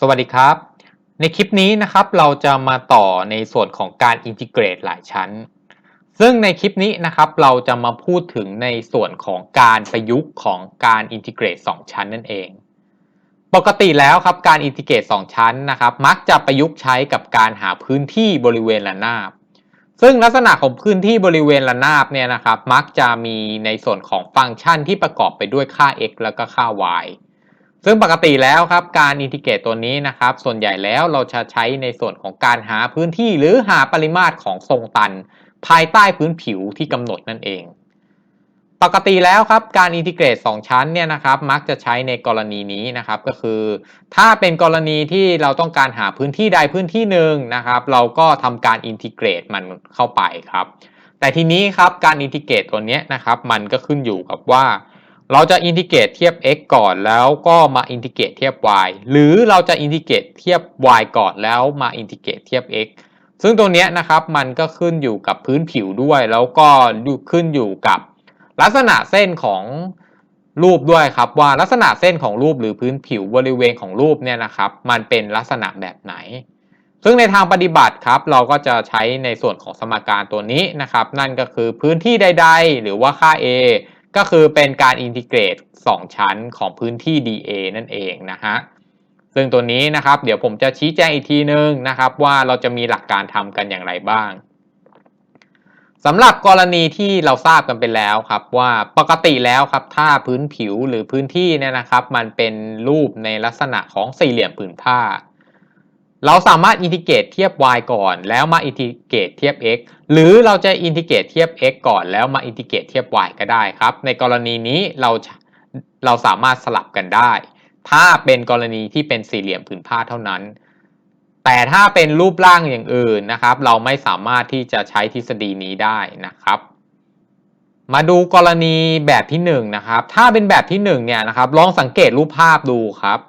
สวัสดีครับ ในคลิปนี้นะครับเราจะมาต่อในส่วนของการอินทิเกรตหลายชั้น ซึ่งในคลิปนี้นะครับเราจะมาพูดถึงในส่วนของการประยุกต์ของการอินทิเกรต 2 ชั้นนั่นเอง ปกติแล้วครับการอินทิเกรต 2 ชั้นนะครับ มักจะประยุกต์ใช้กับการหาพื้นที่บริเวณระนาบ ซึ่งลักษณะของพื้นที่บริเวณระนาบเนี่ยนะครับ มักจะมีในส่วนของฟังก์ชันที่ประกอบไปด้วยค่า x แล้วก็ค่า y ซึ่งปกติแล้วครับการอินทิเกรตตัวนี้นะครับ ส่วนใหญ่แล้วเราจะใช้ในส่วนของการหาพื้นที่หรือหาปริมาตรของทรงตัน ภายใต้พื้นผิวที่กำหนดนั่นเอง ปกติแล้วครับการอินทิเกรต 2 ชั้นเนี่ยนะครับมักจะใช้ในกรณีนี้นะครับก็คือ ถ้าเป็นกรณีที่เราต้องการหาพื้นที่ใดพื้นที่หนึ่งนะครับ เราก็ทำการอินทิเกรตมันเข้าไปครับ แต่ทีนี้ครับการอินทิเกรตตัวนี้นะครับมันก็ขึ้นอยู่กับว่า เราจะอินทิเกรตเทียบ x ก่อนแล้วก็มาอินทิเกรตเทียบ y หรือเราจะอินทิเกรตเทียบ y ก่อนแล้วมาอินทิเกรตเทียบ x ซึ่งตรงนี้นะครับมันก็ขึ้นอยู่กับพื้นผิวด้วย แล้วก็ขึ้นอยู่กับลักษณะเส้นของรูปด้วยครับว่าลักษณะเส้นของรูปหรือพื้นผิวบริเวณของรูปเนี่ยนะครับ มันเป็นลักษณะแบบไหน ซึ่งในทางปฏิบัติครับ เราก็จะใช้ในส่วนของสมการตัวนี้นะครับ นั่นก็คือพื้นที่ใด ๆ หรือว่าค่า a ก็คือเป็นการอินทิเกรต 2 ชั้นของพื้นที่ dA นั่นเองนะฮะซึ่งตัวนี้นะครับเดี๋ยวผมจะชี้แจงอีกทีนึงนะครับ ว่าเราจะมีหลักการทำกันอย่างไรบ้างสำหรับกรณีที่เราทราบกันไปแล้วครับว่าปกติแล้วครับถ้าพื้นผิวหรือพื้นที่เนี่ยนะครับ มันเป็นรูปในลักษณะของสี่เหลี่ยมผืนผ้า เราสามารถอินทิเกรตเทียบ y ก่อน แล้วมาอินทิเกรตเทียบ x หรือเราจะอินทิเกรตเทียบ x ก่อนแล้วมาอินทิเกรตเทียบ y ก็ได้ครับ ในกรณีนี้เราเราสามารถสลับกันได้ ถ้าเป็นกรณีที่เป็นสี่เหลี่ยมผืนผ้าเท่านั้น แต่ถ้าเป็นรูปร่างอย่างอื่นนะครับ เราไม่สามารถที่จะใช้ทฤษฎีนี้ได้นะครับมาดูกรณีแบบที่1นนะครับ ถ้าเป็นแบบที่1เนี่ยนะครับ ลองสังเกตรูปภาพดูครับ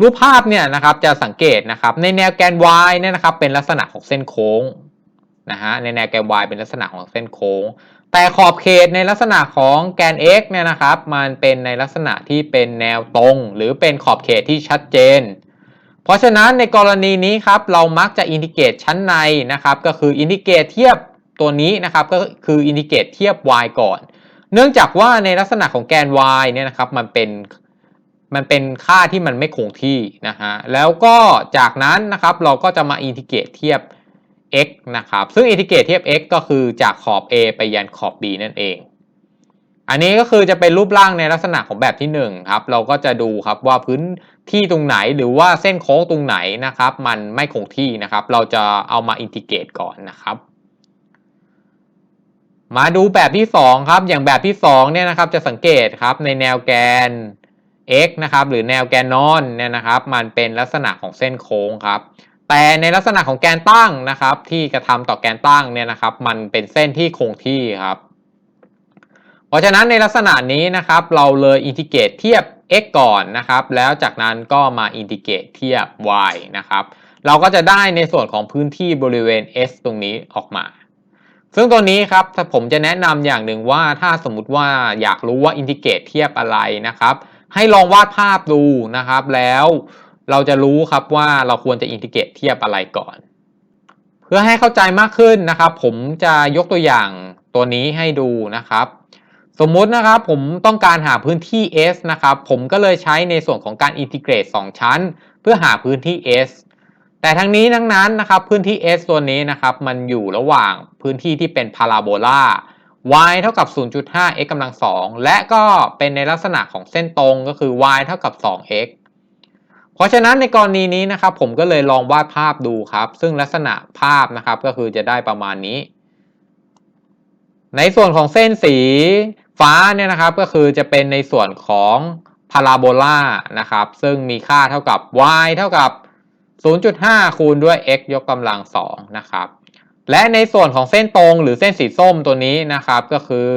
รูปภาพเนี่ยนะครับจะสังเกตนะครับ ในแนวแกน y เนี่ยนะครับ เป็นลักษณะของเส้นโค้ง นะฮะในแนวแกน y เป็นลักษณะของเส้นโค้ง แต่ขอบเขตในลักษณะของแกน x เนี่ยนะครับ มันเป็นในลักษณะที่เป็นแนวตรง หรือเป็นขอบเขตที่ชัดเจน เพราะฉะนั้นในกรณีนี้ครับเรามักจะอินทิเกรตชั้นในนะครับก็คืออินทิเกรตเทียบตัวนี้นะครับก็คืออินทิเกรตเทียบ y ก่อน เนื่องจากว่าในลักษณะของแกน y เนี่ยนะครับมันเป็นมันเป็นค่าที่มันไม่คงที่นะฮะแล้วก็จากนั้นนะครับเราก็จะมาอินทิเกรตเทียบ x นะครับ ซึ่งอินทิเกรตเทียบ x ก็คือจากขอบ a ไปยันขอบ b นั่นเอง อันนี้ก็คือจะเป็นรูปร่างในลักษณะของแบบที่1ครับ เราก็จะดูครับว่าพื้นที่ตรงไหนหรือว่าเส้นโค้งตรงไหนนะครับ มันไม่คงที่นะครับ เราจะเอามาอินทิเกรตก่อนนะครับมาดูแบบที่ 2 ครับ อย่างแบบที่2เนี่ยนะครับจะสังเกตครับในแนวแกน x นะครับหรือแนวแกนนอนเนี่ยนะครับ มันเป็นลักษณะของเส้นโค้งครับ แต่ในลักษณะของแกนตั้งนะครับ ที่กระทำต่อแกนตั้งเนี่ยนะครับ มันเป็นเส้นที่คงที่ครับ เพราะฉะนั้นในลักษณะนี้นะครับ เราเลยอินทิเกรตเทียบ x ก่อนนะครับ แล้วจากนั้นก็มาอินทิเกรตเทียบ y นะครับ เราก็จะได้ในส่วนของพื้นที่บริเวณ s ตรงนี้ออกมา ซึ่งตัวนี้ครับถ้าผมจะแนะนำอย่างหนึ่งว่าถ้าสมมุติว่าอยากรู้ว่าอินทิเกรตเทียบอะไรนะครับ ให้ลองวาดภาพดูนะครับแล้วเราจะรู้ครับว่าเราควรจะอินทิเกรต เทียบอะไรก่อน เพื่อให้เข้าใจมากขึ้นนะครับ ผมจะยกตัวอย่างตัวนี้ให้ดูนะครับ สมมุตินะครับผมต้องการหาพื้นที่ S นะครับ ผมก็เลยใช้ในส่วนของการอินทิเกรต 2 ชั้น เพื่อหาพื้นที่ S แต่ทั้งนี้ทั้งนั้นนะครับพื้นที่ S ตัวนี้นะครับมันอยู่ระหว่างพื้นที่ที่เป็นพาราโบลา y เท่ากับ 0.5 x กำลัง 2 และก็เป็นในลักษณะของเส้นตรงก็คือ y เท่ากับ 2x เพราะฉะนั้นในกรณีนี้นะครับ ผมก็เลยลองวาดภาพดูครับ ซึ่งลักษณะภาพนะครับก็คือจะได้ประมาณนี้ ในส่วนของเส้นสีฟ้าเนี่ยนะครับก็คือจะเป็นในส่วนของพาราโบลานะครับ ซึ่งมีค่าเท่ากับ y เท่ากับ 0.5 คูณด้วย x ยกกำลัง2นะครับและในส่วนของเส้นตรงหรือเส้นสีส้มตัวนี้นะครับก็คือ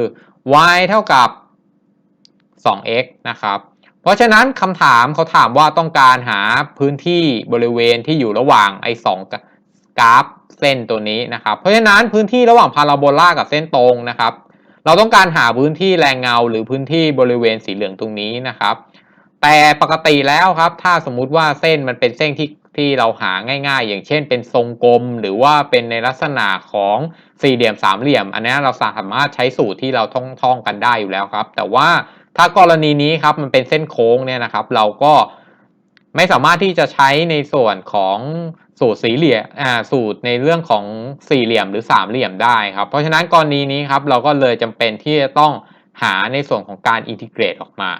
y เท่ากับ 2x นะครับ เพราะฉะนั้นคำถามเขาถามว่าต้องการหาพื้นที่บริเวณที่อยู่ระหว่างไอ้สองกราฟเส้นตัวนี้นะครับ เพราะฉะนั้นพื้นที่ระหว่างพาราโบลากับเส้นตรงนะครับ เราต้องการหาพื้นที่แรงเงาหรือพื้นที่บริเวณสีเหลืองตรงนี้นะครับ แต่ปกติแล้วครับ ถ้าสมมุติว่าเส้นมันเป็นเส้นที่ที่เราหาง่าย ๆ อย่างเช่น เป็นทรงกลม หรือว่าเป็นในลักษณะของสี่เหลี่ยมสามเหลี่ยม อันนี้เราสามารถใช้สูตรที่เราท่องท่องกันได้อยู่แล้วครับ แต่ว่า ถ้ากรณีนี้ครับมันเป็นเส้นโค้งเนี่ยนะครับ เราก็ไม่สามารถที่จะใช้ในส่วนของสูตรสี่เหลี่ยมอ่าสูตรในเรื่องของสี่เหลี่ยมหรือสามเหลี่ยมได้ครับ เพราะฉะนั้นกรณีนี้ครับเราก็เลยจำเป็นที่จะต้องหาในส่วนของการอินทิเกรตออกมา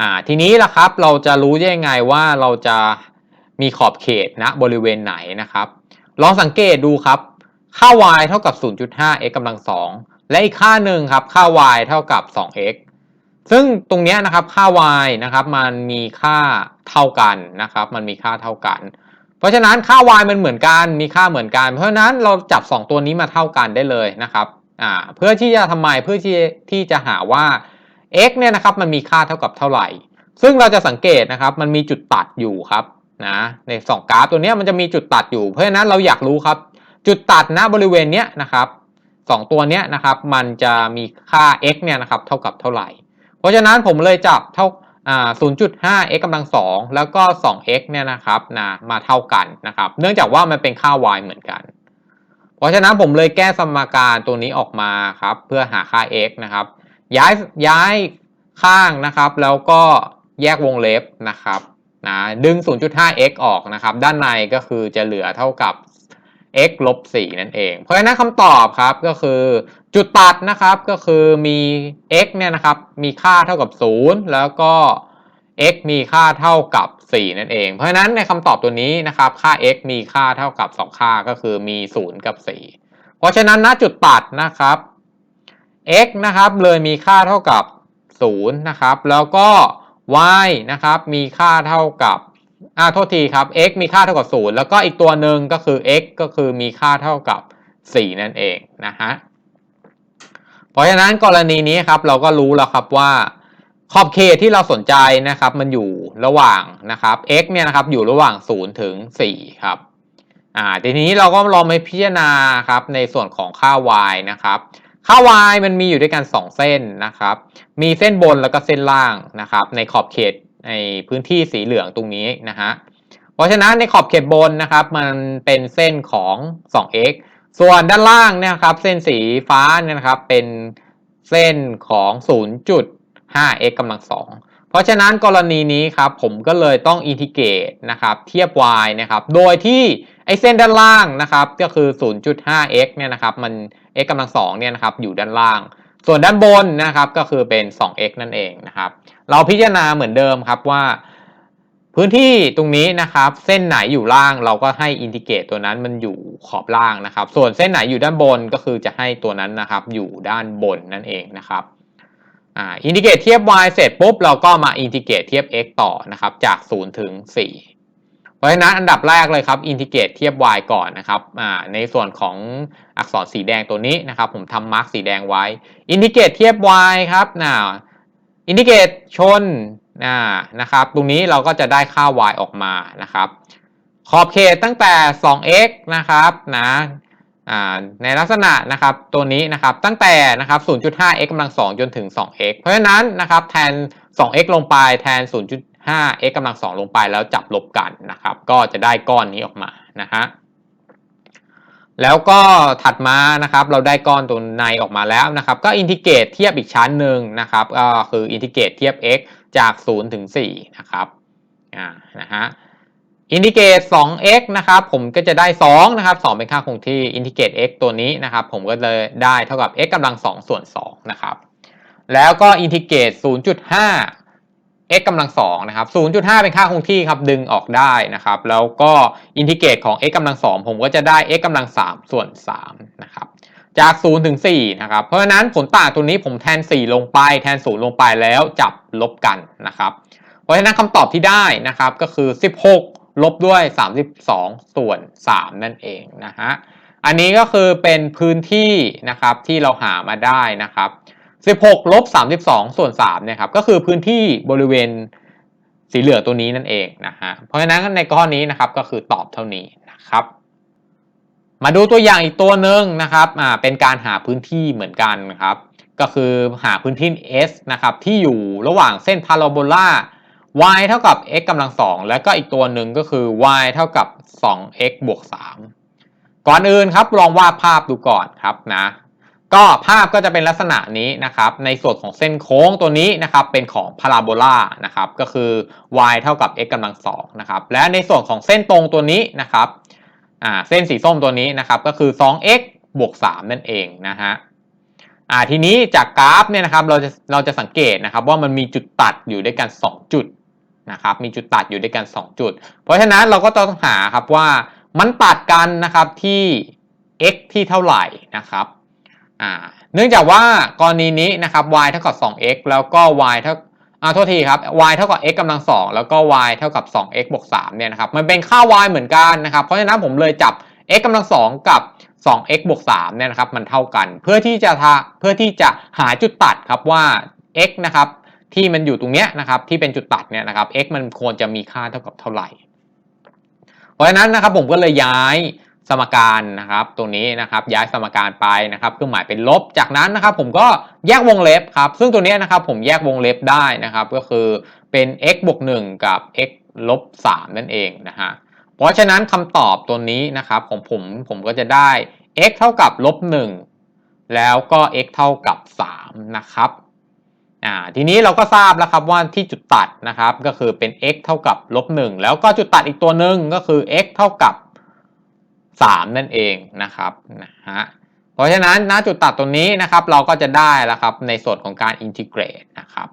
อ่าทีนี้ล่ะครับเราจะรู้ได้ยังไงว่าเราจะมีขอบเขตณนะบริเวณไหนนะครับ ลองสังเกตดูครับค่า y เท่ากับ 0.5 x กำลังสอง และอีกค่าหนึ่งครับค่า y เท่ากับ 2x ซึ่งตรงนี้นะครับค่า y นะครับมันมีค่าเท่ากันนะครับ มันมีค่าเท่ากัน เพราะฉะนั้นค่า y มันเหมือนกันมีค่าเหมือนกัน เพราะฉะนั้นเราจับ 2 ตัวนี้มาเท่ากันได้เลยนะครับอ่าเพื่อที่จะทำไมเพื่อที่ที่จะหาว่า x เนี่ยนะครับมันมีค่าเท่ากับเท่าไหร่ ซึ่งเราจะสังเกตนะครับมันมีจุดตัดอยู่ครับนะในสองกราฟตัวนี้มันจะมีจุดตัดอยู่เพราะฉะนั้นเราอยากรู้ครับ จุดตัดณบริเวณเนี้ยนะครับ สองตัวเนี้ยนะครับมันจะมีค่า x เนี่ยนะครับเท่ากับเท่าไหร่ เพราะฉะนั้นผมเลยจับเท่า0.5 x กำลังสองแล้วก็ 2x เนี่ยนะครับนะมาเท่ากันนะครับ เนื่องจากว่ามันเป็นค่า y เหมือนกัน เพราะฉะนั้นผมเลยแก้สมการตัวนี้ออกมาครับเพื่อหาค่า x นะครับ ย้ายย้ายข้างนะครับ แล้วก็แยกวงเล็บนะครับนะดึง 0.5x ออกนะครับ ด้านในก็คือจะเหลือเท่ากับ x ลบ4นั่นเอง เพราะฉะนั้นคำตอบครับก็คือจุดตัดนะครับก็คือมี x เนี่ยนะครับมีค่าเท่ากับ 0 แล้วก็ x มีค่าเท่ากับ 4 นั่นเอง เพราะฉะนั้นในคำตอบตัวนี้นะครับค่า x มีค่าเท่ากับ 2 ค่าก็คือมี 0 กับ 4 เพราะฉะนั้นณจุดตัดนะครับ x นะครับเลยมีค่าเท่ากับ 0 นะครับ แล้วก็ y นะครับมีค่าเท่ากับ อ่าโทษทีครับ x มีค่าเท่ากับ 0 แล้วก็อีกตัวหนึ่งก็คือ x ก็คือมีค่าเท่ากับ 4 นั่นเองนะฮะเพราะฉะนั้นกรณีนี้ครับเราก็รู้แล้วครับว่า ขอบเขตที่เราสนใจนะครับมันอยู่ระหว่างนะครับ x เนี่ยนะครับอยู่ระหว่าง 0 ถึง 4 ครับอ่าทีนี้เราก็ลองไปพิจารณาครับในส่วนของค่า y นะครับ ค่า y มันมีอยู่ด้วยกัน 2 เส้นนะครับ มีเส้นบนแล้วก็เส้นล่างนะครับ ในขอบเขต ในพื้นที่สีเหลืองตรงนี้นะฮะเพราะฉะนั้นในขอบเขตบนนะครับ มันเป็นเส้นของ 2x ส่วนด้านล่างเนี่ยครับ เส้นสีฟ้าเนี่ยนะครับเป็นเส้นของ 0.5x กำลังสองเพราะฉะนั้นกรณีนี้ครับผมก็เลยต้องอินทิเกรตนะครับเทียบ y นะครับโดยที่ไอเส้นด้านล่างนะครับก็คือ 0.5x เนี่ยนะครับมัน x กำลังสองเนี่ยนะครับอยู่ด้านล่าง ส่วนด้านบนนะครับก็คือเป็น 2x นั่นเองนะครับ เราพิจารณาเหมือนเดิมครับว่า พื้นที่ตรงนี้นะครับ เส้นไหนอยู่ล่างเราก็ให้อินทิเกรตตัวนั้นมันอยู่ขอบล่างนะครับ ส่วนเส้นไหนอยู่ด้านบนก็คือจะให้ตัวนั้นนะครับ อยู่ด้านบนนั่นเองนะครับอ่าอินทิเกรตเทียบ y เสร็จปุ๊บเราก็มาอินทิเกรตเทียบ x ต่อนะครับจาก 0 ถึง 4 เพราะฉะนั้นอันดับแรกเลยครับอินทิเกรตเทียบ y ก่อนนะครับอ่าในส่วนของอักษรสีแดงตัวนี้นะครับ ผมทำมาร์กสีแดงไว้อินทิเกรตเทียบ y ครับนะ อินทิเกรตชนนะนะครับ ตรงนี้เราก็จะได้ค่า y ออกมานะครับ ขอบเขตตั้งแต่ 2x นะครับนะในลักษณะนะครับตัวนี้นะครับตั้งแต่นะครับ 0.5x กำลัง 2 จนถึง 2x เพราะฉะนั้นนะครับแทน 2x ลงไปแทน 0.5x กำลัง 2 ลงไปแล้วจับลบกันนะครับ ก็จะได้ก้อนนี้ออกมานะฮะ แล้วก็ถัดมานะครับเราได้ก้อนตัวในออกมาแล้วนะครับ ก็อินทิเกรตเทียบอีกชั้นหนึ่งนะครับ ก็คืออินทิเกรตเทียบ x จาก 0 ถึง 4 นะครับอ่านะฮะอินทิเกรต 2x นะครับผมก็จะได้ 2 นะครับ 2 เป็นค่าคงที่อินทิเกรต x ตัวนี้นะครับ ผมก็เลยได้เท่ากับ x กำลัง 2 ส่วน 2 นะครับ แล้วก็อินทิเกรต 0.5 x กำลัง2นะครับ 0.5 เป็นค่าคงที่ครับ ดึงออกได้นะครับ แล้วก็อินทิเกรตของ x กำลัง2ผมก็จะได้ x กำลัง3ส่วน3นะครับ จาก 0 ถึง 4 นะครับ เพราะฉะนั้นผลต่างตัวนี้ผมแทน 4 ลงไป แทน 0 ลงไปแล้วจับลบกันนะครับ เพราะฉะนั้นคำตอบที่ได้นะครับก็คือ 16 ลบด้วย 32 ส่วน 3 นั่นเองนะฮะ อันนี้ก็คือเป็นพื้นที่นะครับที่เราหามาได้นะครับ 16ลบ32 ส่วน3เนี่ยครับก็คือพื้นที่บริเวณสีเหลืองตัวนี้นั่นเองนะฮะเพราะฉะนั้นในข้อนี้นะครับก็คือตอบเท่านี้นะครับ มาดูตัวอย่างอีกตัวหนึ่งนะครับอ่าเป็นการหาพื้นที่เหมือนกันครับ ก็คือหาพื้นที่ S นะครับที่อยู่ระหว่างเส้นพาราโบลา y เท่ากับ x กำลังสองแล้วก็อีกตัวหนึ่งก็คือ y เท่ากับ 2x บวก3ก่อนอื่นครับลองวาดภาพดูก่อนครับนะ ก็ภาพก็จะเป็นลักษณะนี้นะครับในส่วนของเส้นโค้งตัวนี้นะครับเป็นของพาราโบลานะครับก็คือ y เท่ากับ x กำลังสองนะครับและในส่วนของเส้นตรงตัวนี้นะครับอ่าเส้นสีส้มตัวนี้นะครับก็คือ 2x บวก 3 นั่นเองนะฮะอ่าทีนี้จากกราฟเนี่ยนะครับเราจะเราจะสังเกตนะครับว่ามันมีจุดตัดอยู่ด้วยกัน 2 จุดนะครับมีจุดตัดอยู่ด้วยกัน 2 จุด เพราะฉะนั้นเราก็ต้องหาครับว่ามันตัดกันนะครับที่ x ที่เท่าไหร่นะครับ เนื่องจากว่ากรณีนี้นะครับ y เท่ากับ 2x แล้วก็ y เท่าอ่าโทษทีครับ y เท่ากับ x กำลังสองแล้วก็ y เท่ากับ 2x บวก3เนี่ยนะครับ มันเป็นค่า y เหมือนกันนะครับ เพราะฉะนั้นผมเลยจับ x กำลังสองกับ 2x บวก3เนี่ยนะครับ มันเท่ากัน เพื่อที่จะทาเพื่อที่จะหาจุดตัดครับว่า x นะครับ ที่มันอยู่ตรงเนี้ยนะครับ ที่เป็นจุดตัดเนี่ยนะครับ x มันควรจะมีค่าเท่ากับเท่าไหร่ เพราะฉะนั้นนะครับผมก็เลยย้าย สมการนะครับตรงนี้นะครับย้ายสมการไปนะครับเครื่องหมายเป็นลบจากนั้นนะครับผมก็แยกวงเล็บครับซึ่งตัวนี้นะครับผมแยกวงเล็บได้นะครับก็คือเป็น x บวก1กับ x ลบ3นั่นเองนะฮะเพราะฉะนั้นคำตอบตัวนี้นะครับของผมผมก็จะได้ x เท่ากับลบ1แล้วก็ x เท่ากับ3นะครับอ่าทีนี้เราก็ทราบแล้วครับว่าที่จุดตัดนะครับก็คือเป็น x เท่ากับลบ1แล้วก็จุดตัดอีกตัวหนึ่งก็คือ x เท่ากับ 3 นั่นเองนะครับนะฮะเพราะฉะนั้นณจุดตัดตรงนี้นะครับเราก็จะได้แล้วครับในส่วนของการอินทิเกรตนะครับ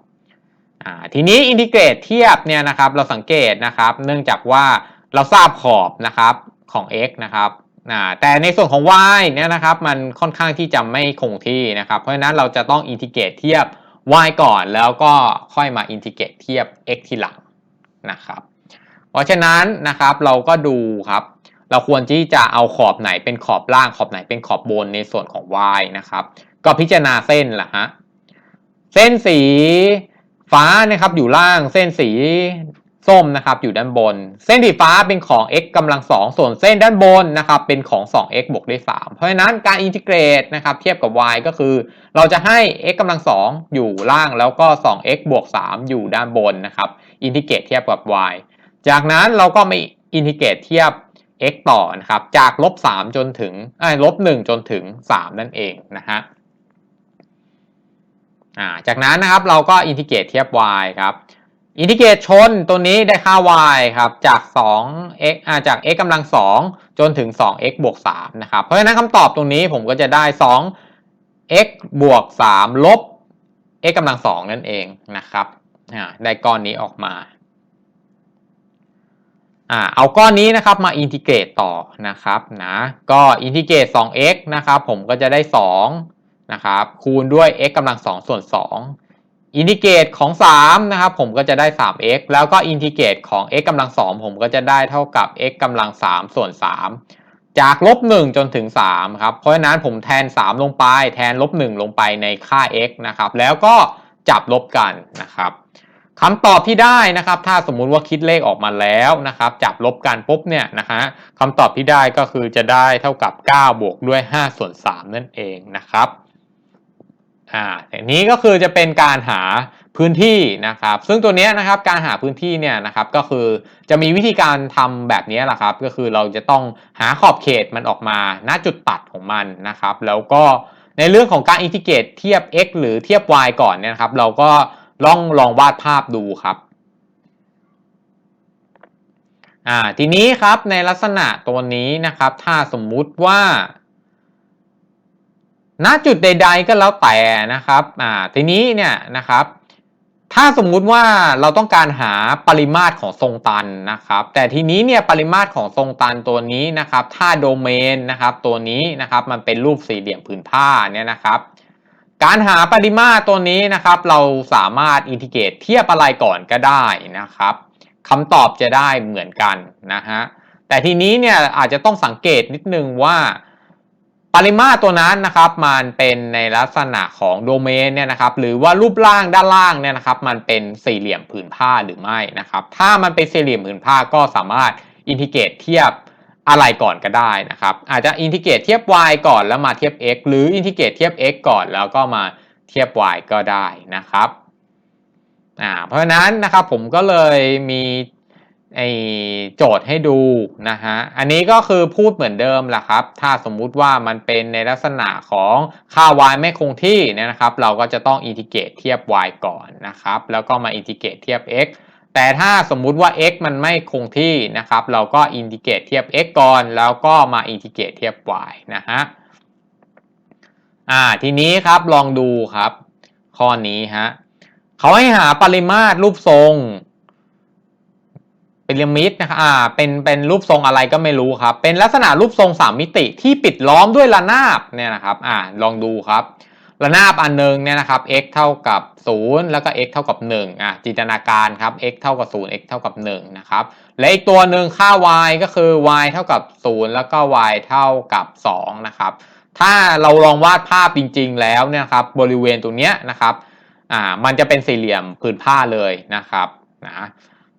ทีนี้อินทิเกรตเทียบเนี่ยนะครับเราสังเกตนะครับ เนื่องจากว่าเราทราบขอบนะครับของ x นะครับแต่ในส่วนของ y เนี่ยนะครับมันค่อนข้างที่จะไม่คงที่นะครับ เพราะฉะนั้นเราจะต้องอินทิเกรตเทียบ y ก่อนแล้วก็ค่อยมาอินทิเกรตเทียบ x ทีหลังนะครับ เพราะฉะนั้นนะครับเราก็ดูครับ เราควรที่จะเอาขอบไหนเป็นขอบล่างขอบไหนเป็นขอบบนในส่วนของ y นะครับ ก็พิจารณาเส้นละฮะเส้นสีฟ้านะครับอยู่ล่างเส้นสีส้มนะครับอยู่ด้านบน เส้นสีฟ้าเป็นของ x กำลังสองส่วนเส้นด้านบนนะครับเป็นของ 2x บวกด้วย3เพราะฉะนั้นการอินทิเกรตนะครับเทียบกับ y ก็คือ เราจะให้ x กำลังสองอยู่ล่างแล้วก็ 2x บวก3อยู่ด้านบนนะครับอินทิเกรตเทียบกับ y จากนั้นเราก็ไม่อินทิเกรตเทียบ x ต่อนะครับ จากลบ3จนถึงลบ1จนถึง 3 นั่นเองนะฮะจากนั้นนะครับเราก็อินทิเกรตเทียบ y ครับอินทิเกรตชนตัวนี้ได้ค่า y ครับจาก 2x อจาก x กำลัง 2 จนถึง 2x บวก3นะครับ เพราะฉะนั้นคำตอบตรงนี้ผมก็จะได้ 2x บวก 3 ลบ x กำลัง 2 นั่นเองนะครับได้ก้อนนี้ออกมา อ่าเอาก้อนนี้นะครับมาอินทิเกรตต่อนะครับนะก็อินทิเกรต 2x นะครับผมก็จะได้2นะครับคูณด้วย x กำลัง 2 ส่วน 2 อินทิเกรตของ3นะครับผมก็จะได้ 3x แล้วก็อินทิเกรตของ x กำลัง 2 ผมก็จะได้เท่ากับ x กำลัง 3 ส่วน 3 จากลบ 1 จนถึง3ครับเพราะฉะนั้นผมแทน 3 ลงไป แทนลบ 1 ลงไปในค่า x นะครับแล้วก็จับลบกันนะครับ คำตอบที่ได้นะครับถ้าสมมุติว่าคิดเลขออกมาแล้วนะครับจับลบกันปุ๊บเนี่ยนะฮะคำตอบที่ได้ก็คือจะได้เท่ากับ 9 บวกด้วย 5 ส่วน 3 นั่นเองนะครับอ่าอันนี้ก็คือจะเป็นการหาพื้นที่นะครับ ซึ่งตัวนี้นะครับการหาพื้นที่เนี่ยนะครับก็คือจะมีวิธีการทำแบบนี้แหละครับ ก็คือเราจะต้องหาขอบเขตมันออกมาณจุดตัดของมันนะครับ แล้วก็ในเรื่องของการอินทิเกรตเทียบ x หรือเทียบ y ก่อนเนี่ยครับ เราก็ ลองลองวาดภาพดูครับอ่าทีนี้ครับในลักษณะตัวนี้นะครับ ถ้าสมมุติว่าณจุดใด ๆ ก็แล้วแต่นะครับอ่าทีนี้เนี่ยนะครับ ถ้าสมมุติว่าเราต้องการหาปริมาตรของทรงตันนะครับ แต่ทีนี้เนี่ยปริมาตรของทรงตันตัวนี้นะครับ ถ้าโดเมนนะครับตัวนี้นะครับมันเป็นรูปสี่เหลี่ยมผืนผ้าเนี่ยนะครับ การหาปริมาตรตัวนี้นะครับ เราสามารถอินทิเกรตเทียบอะไรก่อนก็ได้นะครับคำตอบจะได้เหมือนกันนะฮะแต่ทีนี้เนี่ยอาจจะต้องสังเกตนิดนึงว่า ปริมาตรตัวนั้นนะครับ มันเป็นในลักษณะของโดเมนเนี่ยนะครับ หรือว่ารูปร่างด้านล่างเนี่ยนะครับ มันเป็นสี่เหลี่ยมผืนผ้าหรือไม่นะครับ ถ้ามันเป็นสี่เหลี่ยมผืนผ้าก็สามารถอินทิเกรตเทียบ อะไรก่อนก็ได้นะครับ อาจจะอินทิเกรตเทียบ y ก่อนแล้วมาเทียบ x หรืออินทิเกรตเทียบ x ก่อนแล้วก็มาเทียบ y ก็ได้นะครับอ่าเพราะฉะนั้นนะครับผมก็เลยมีไอโจทย์ให้ดูนะฮะ อันนี้ก็คือพูดเหมือนเดิมแหละครับ ถ้าสมมุติว่ามันเป็นในลักษณะของค่า y ไม่คงที่เนี่ยนะครับ เราก็จะต้องอินทิเกรตเทียบ y ก่อนนะครับ แล้วก็มาอินทิเกรตเทียบ x แต่ถ้าสมมุติว่า x มันไม่คงที่นะครับ เราก็อินทิเกรตเทียบ x ก่อน แล้วก็มาอินทิเกรตเทียบ y นะฮะอ่าทีนี้ครับลองดูครับ ข้อนี้ฮะเขาให้หาปริมาตรรูปทรงพีระมิดนะครับอ่าเป็นเป็นรูปทรงอะไรก็ไม่รู้ครับ เป็นลักษณะรูปทรงสามมิติที่ปิดล้อมด้วยระนาบเนี่ยนะครับอ่าลองดูครับ ระนาบอันหนึงเนี่ยนะครับ x เท่ากับ 0 แล้วก็ x เท่ากับ1อะจินตนาการครับ x เท่ากับ 0 x เท่ากับ1นะครับและอีกตัวหนึ่งค่า y ก็คือ y เท่ากับ 0 แล้วก็ y เท่ากับ2นะครับถ้าเราลองวาดภาพจริง ๆ แล้วเนี่ยครับบริเวณตรงเนี้ยนะครับอ่ามันจะเป็นสี่เหลี่ยมผืนผ้าเลยนะครับนะ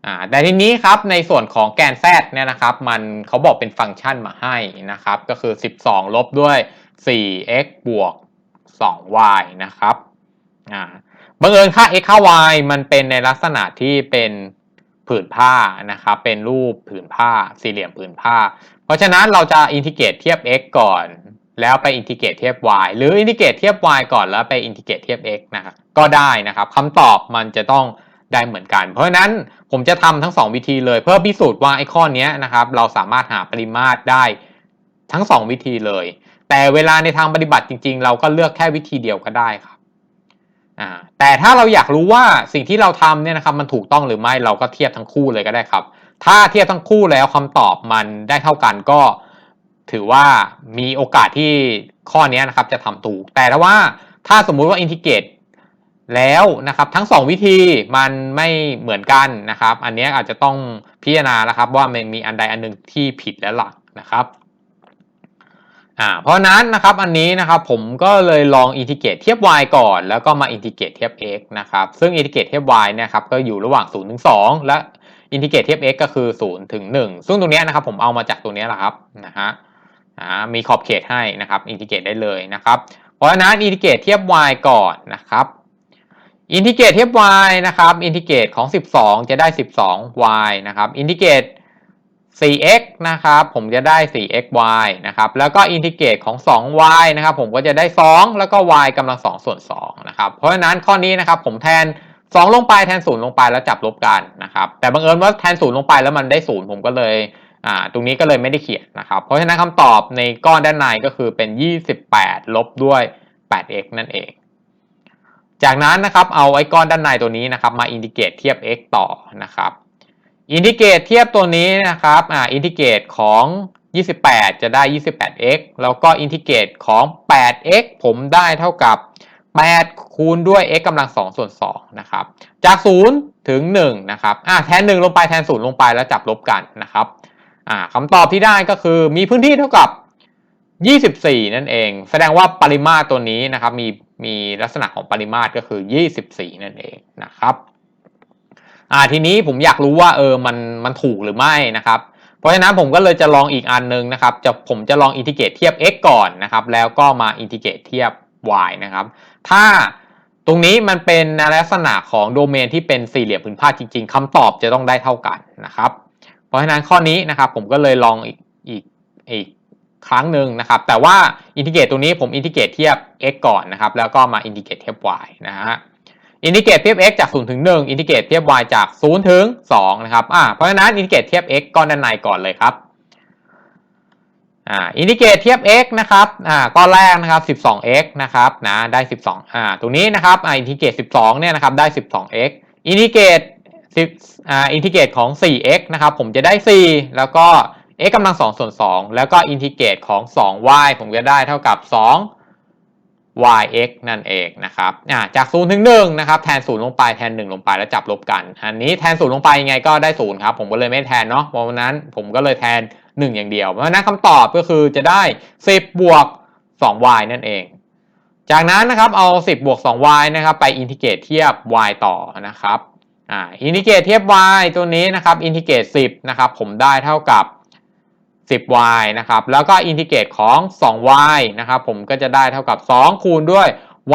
อ่าแต่ทีนี้ครับในส่วนของแกน z เนี่ยนะครับมันเขาบอกเป็นฟังก์ชันมาให้นะครับก็คือ 12 ลบด้วย 4x บวก 2y นะครับบังเอิญค่า x ค่า y มันเป็นในลักษณะที่เป็นผืนผ้านะครับ เป็นรูปผืนผ้า สี่เหลี่ยมผืนผ้า เพราะฉะนั้นเราจะอินทิเกรตเทียบ x ก่อน แล้วไปอินทิเกรตเทียบ y หรืออินทิเกรตเทียบ y ก่อนแล้วไปอินทิเกรตเทียบ x นะครับ ก็ได้นะครับคำตอบมันจะต้องได้เหมือนกัน เพราะฉะนั้นผมจะทำทั้ง 2 วิธีเลย เพื่อพิสูจน์ว่าไอ้ข้อนี้นะครับ เราสามารถหาปริมาตรได้ทั้ง 2 วิธีเลย แต่เวลาในทางปฏิบัติจริง ๆ เราก็เลือกแค่วิธีเดียวก็ได้ครับแต่ถ้าเราอยากรู้ว่าสิ่งที่เราทำเนี่ยนะครับมันถูกต้องหรือไม่เราก็เทียบทั้งคู่เลยก็ได้ครับ ถ้าเทียบทั้งคู่แล้วคำตอบมันได้เท่ากันก็ถือว่ามีโอกาสที่ข้อนี้นะครับจะทำถูก แต่ถ้าว่าถ้าสมมุติว่าอินทิเกรตแล้วนะครับทั้ง 2 วิธีมันไม่เหมือนกันนะครับ อันนี้อาจจะต้องพิจารณาแล้วครับว่ามันมีอันใดอันหนึ่งที่ผิดแล้วล่ะนะครับ อ่าเพราะนั้นนะครับอันนี้นะครับผมก็เลยลองอินทิเกรตเทียบ y ก่อน แล้วก็มาอินทิเกรตเทียบ x นะครับซึ่งอินทิเกรตเทียบ y เนี่ยครับก็อยู่ระหว่าง0ถึง2และอินทิเกรตเทียบ x ก็คือ0ถึง1ซึ่งตรงนี้นะครับผมเอามาจากตรงนี้แหละครับนะฮะอ่ามีขอบเขตให้นะครับอินทิเกรตได้เลยนะครับเพราะฉะนั้นอินทิเกรตเทียบ y ก่อนนะครับอินทิเกรตเทียบ y นะครับอินทิเกรตของ 12 จะได้ 12y นะครับอินทิเกรต 4x นะครับผมจะได้ 4xy นะครับแล้วก็อินทิเกรตของ 2y นะครับผมก็จะได้ 2 แล้วก็ y กำลัง 2 ส่วน2นะครับเพราะฉะนั้นข้อนี้นะครับผมแทน 2 ลงไปแทน 0 ลงไปแล้วจับลบกันนะครับแต่บังเอิญว่าแทน 0 ลงไปแล้วมันได้ 0 ผมก็เลยอ่าตรงนี้ก็เลยไม่ได้เขียนนะครับเพราะฉะนั้นคำตอบในก้อนด้านในก็คือเป็น 28 ลบด้วย 8x นั่นเอง จากนั้นนะครับเอาไอ้ก้อนด้านในตัวนี้นะครับมาอินทิเกรตเทียบ x ต่อนะครับ อินทิเกรตเทียบตัวนี้นะครับอ่าอินทิเกรตของ 28 จะได้ 28x แล้วก็อินทิเกรตของ 8x ผมได้เท่ากับ 8 คูณด้วย x กำลัง 2 ส่วน 2 นะครับ จาก 0 ถึง 1 นะครับอ่าแทน 1 ลงไปแทน 0 ลงไปแล้วจับลบกันนะครับอ่าคำตอบที่ได้ก็คือมีพื้นที่เท่ากับ 24 นั่นเอง แสดงว่าปริมาตรตัวนี้นะครับมีมีลักษณะของปริมาตรก็คือ 24 นั่นเองนะครับ อ่าทีนี้ผมอยากรู้ว่าเออมันมันถูกหรือไม่นะครับ เพราะฉะนั้นผมก็เลยจะลองอีกอันนึงนะครับจะผมจะลองอินทิเกรตเทียบ x ก่อนนะครับ แล้วก็มาอินทิเกรตเทียบ y นะครับ ถ้าตรงนี้มันเป็นลักษณะของโดเมนที่เป็นสี่เหลี่ยมผืนผ้าจริง ๆคำตอบจะต้องได้เท่ากันนะครับ เพราะฉะนั้นข้อนี้นะครับผมก็เลยลองอีกอีกอีกครั้งหนึ่งนะครับ แต่ว่าอินทิเกรตตรงนี้ผมอินทิเกรตเทียบ x ก่อนนะครับ แล้วก็มาอินทิเกรตเทียบ y นะฮะ อินทิเกรตเทียบ x จาก 0 ถึง 1 อินทิเกรตเทียบ y จาก 0 ถึง 2 นะครับอ่าเพราะฉะนั้นอินทิเกรตเทียบ x ก้อนด้านในก่อนเลยครับอ่าอินทิเกรตเทียบ x นะครับอ่าก้อนแรกนะครับ 12x นะครับนะได้ 12อ่าตรงนี้นะครับอ่าอินทิเกรต 12 เนี่ยนะครับได้ 12x อินทิเกรต10อ่าอินทิเกรตของ 4x นะครับผมจะได้ 4 แล้วก็ x กำลัง2ส่วน2แล้วก็อินทิเกรตของ 2y ผมจะได้เท่ากับ 2 yx นั่นเองนะครับจาก0ถึง1นะครับแทน0ลงไปแทน 1 ลงไปแล้วจับลบกัน อันนี้แทน0ลงไปยังไงก็ได้0ครับผมก็เลยไม่แทนเนาะเพราะนั้นผมก็เลยแทน 1 อย่างเดียว เพราะฉะนั้นคำตอบก็คือจะได้ 10 บวก 2y นั่นเอง จากนั้นนะครับเอา 10 บวก 2y นะครับไปอินทิเกรตเทียบ y ต่อนะครับอ่าอินทิเกรตเทียบ y ตัวนี้นะครับอินทิเกรต10นะครับผมได้เท่ากับ 10y นะครับ แล้วก็อินทิเกรตของ 2y นะครับ ผมก็จะได้เท่ากับ 2 คูณด้วย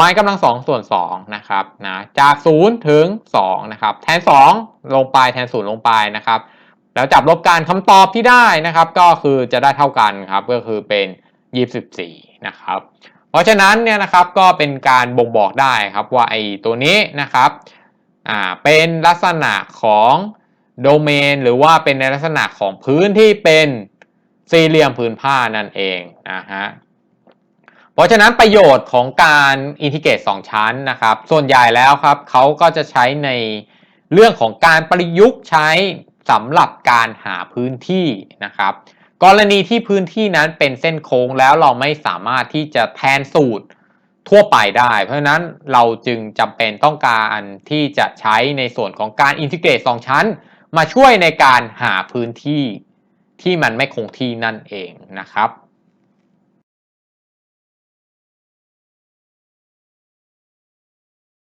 y กำลัง 2 ส่วน 2 นะครับนะจาก 0 ถึง 2 นะครับ แทน 2 ลงไปแทน 0 ลงไปนะครับ แล้วจับลบกันคำตอบที่ได้นะครับ ก็คือจะได้เท่ากันครับ ก็คือเป็น 24 นะครับ เพราะฉะนั้นเนี่ยนะครับก็เป็นการบ่งบอกได้ครับว่าไอ้ตัวนี้นะครับอ่าเป็นลักษณะของโดเมน หรือว่าเป็นในลักษณะของพื้นที่เป็น สี่เหลี่ยมผืนผ้านั่นเองนะฮะเพราะฉะนั้นประโยชน์ของการอินทิเกรต2ชั้นนะครับ ส่วนใหญ่แล้วครับเขาก็จะใช้ในเรื่องของการประยุกต์ใช้สำหรับการหาพื้นที่นะครับ กรณีที่พื้นที่นั้นเป็นเส้นโค้งแล้วเราไม่สามารถที่จะแทนสูตรทั่วไปได้ เพราะฉะนั้นเราจึงจำเป็นต้องการที่จะใช้ในส่วนของการอินทิเกรต2ชั้น มาช่วยในการหาพื้นที่ ที่มันไม่คงที่นั่นเองนะครับ